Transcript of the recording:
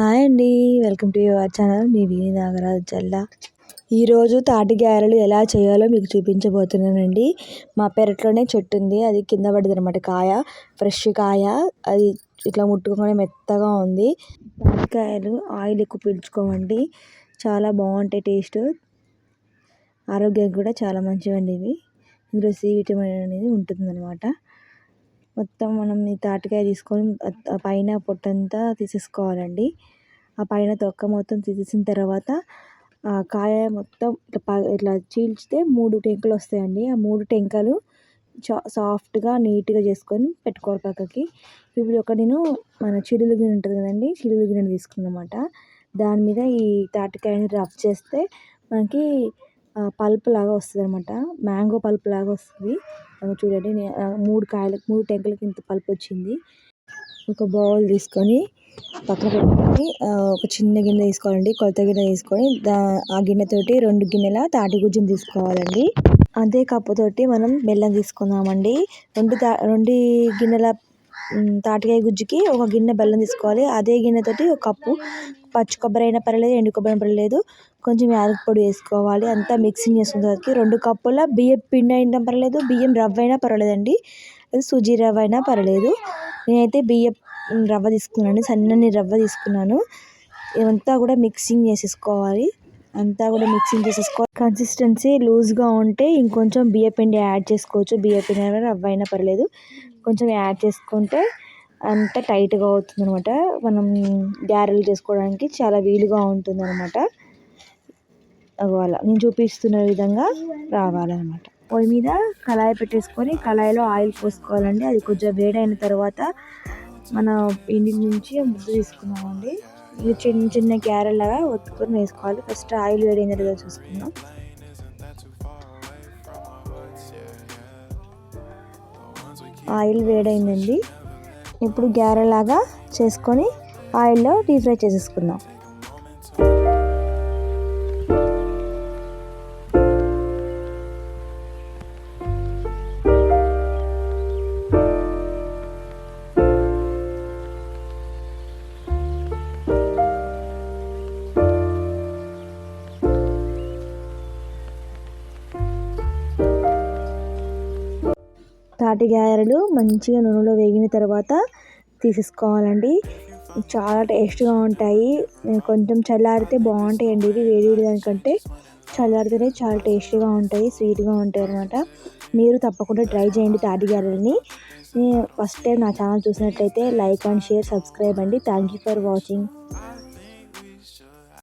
Hi అండి. Welcome to your channel. మీ విని నాగరాజు జల్లా. ఈరోజు తాటి గారెలు ఎలా చేయాలో మీకు చూపించబోతున్నానండి. మా పెరట్లోనే చెట్టు ఉంది. అది కింద పడింది అనమాట కాయ. ఫ్రెష్ కాయ. అది ఇట్లా ముట్టుకోగానే మెత్తగా ఉంది. తాటికాయలు ఆయిల్ ఎక్కువ పీల్చుకోవండి. చాలా బాగుంటాయి టేస్ట్. ఆరోగ్యానికి కూడా చాలా మంచివండి ఇవి. ఇందులో సి విటమిన్ అనేది ఉంటుంది అనమాట మొత్తం మనం ఈ తాటికాయ తీసుకొని పైన పొట్టంతా తీసేసుకోవాలండి. ఆ పైన తొక్క మొత్తం తీసేసిన తర్వాత ఆ కాయ మొత్తం ఇట్లా ఇట్లా చీల్చితే మూడు టెంకలు వస్తాయండి. ఆ మూడు టెంకలు సాఫ్ట్గా నీట్గా చేసుకొని పెట్టుకోవాలి పక్కకి. ఇప్పుడు ఒక నేను మన చిడులు గిన్నె ఉంటుంది కదండి చిడులు గిన్నె తీసుకున్నమాట దాని మీద ఈ తాటికాయని రబ్ చేస్తే మనకి పల్ప్ లాగా వస్తుంది అనమాట మ్యాంగో పల్ప్ లాగా వస్తుంది చూడండి మూడు కాయలకు మూడు టెంకలకి ఇంత పల్ప్ వచ్చింది ఒక బౌల్ తీసుకొని పక్కన పెట్టుకొని ఒక చిన్న గిన్నె తీసుకోవాలండి. కొత్త గిన్నె తీసుకొని దా ఆ గిన్నెతోటి రెండు గిన్నెల తాటి గుజ్జును తీసుకోవాలండి. అదే కప్పుతోటి మనం బెల్లం తీసుకుందామండి. రెండు తా రెండు గిన్నెల తాటికాయ గుజ్జుకి ఒక గిన్నె బెల్లం తీసుకోవాలి. అదే గిన్నెతోటి ఒక కప్పు పచ్చి కొబ్బరి అయినా పర్లేదు ఎండు కొబ్బరి అయినా పర్లేదు కొంచెం యాలక పొడి వేసుకోవాలి. అంతా మిక్సింగ్ చేసుకున్న తర్వాత రెండు కప్పుల బియ్యం పిండి అయినా పర్లేదు బియ్యం రవ్వ అయినా పర్వాలేదండి. సుజీ రవ్వ అయినా పర్లేదు నేనైతే బియ్యం రవ్వ తీసుకున్నాను సన్నని రవ్వ తీసుకున్నాను. ఇదంతా కూడా మిక్సింగ్ చేసేసుకోవాలి. అంతా కూడా మిక్సింగ్ చేసేసుకోవాలి కన్సిస్టెన్సీ లూజ్గా ఉంటే ఇంకొంచెం బియ్యం పిండి యాడ్ చేసుకోవచ్చు. బియ్యం పిండి అయినా రవ్వ అయినా పర్లేదు. కొంచెం యాడ్ చేసుకుంటే అంత టైట్గా అవుతుంది అనమాట మనం గారెలు చేసుకోవడానికి చాలా వీలుగా ఉంటుంది అనమాట అలా నేను చూపిస్తున్న విధంగా రావాలన్నమాట. పొయ్యి మీద కళాయి పెట్టేసుకొని కళాయిలో ఆయిల్ పోసుకోవాలండి. అది కొంచెం వేడైన తర్వాత మన పిండి నుంచి ముద్దు తీసుకున్నామండి. ఇది చిన్న చిన్న లాగా ఒత్తుకొని వేసుకోవాలి. ఫస్ట్ ఆయిల్ వేడైన తర్వాత చూసుకుందాం. ఆయిల్ వేడైందండి. ఇప్పుడు లాగా చేసుకొని ఆయిల్లో డీప్ ఫ్రై చేసేసుకుందాం. తాటి గారెలు మంచిగా నూనెలో వేగిన తర్వాత తీసేసుకోవాలండి. చాలా టేస్ట్గా ఉంటాయి. కొంచెం చల్లారితే బాగుంటాయండి. ఇవి వేడి వేడి దానికంటే చల్లారితేనే చాలా టేస్టీగా ఉంటాయి స్వీట్గా ఉంటాయి అనమాట మీరు తప్పకుండా ట్రై చేయండి తాటి గారెలని ఫస్ట్ టైం నా ఛానల్ చూసినట్లయితే లైక్ అండ్ షేర్ సబ్స్క్రైబ్ అండి. Thank you for watching.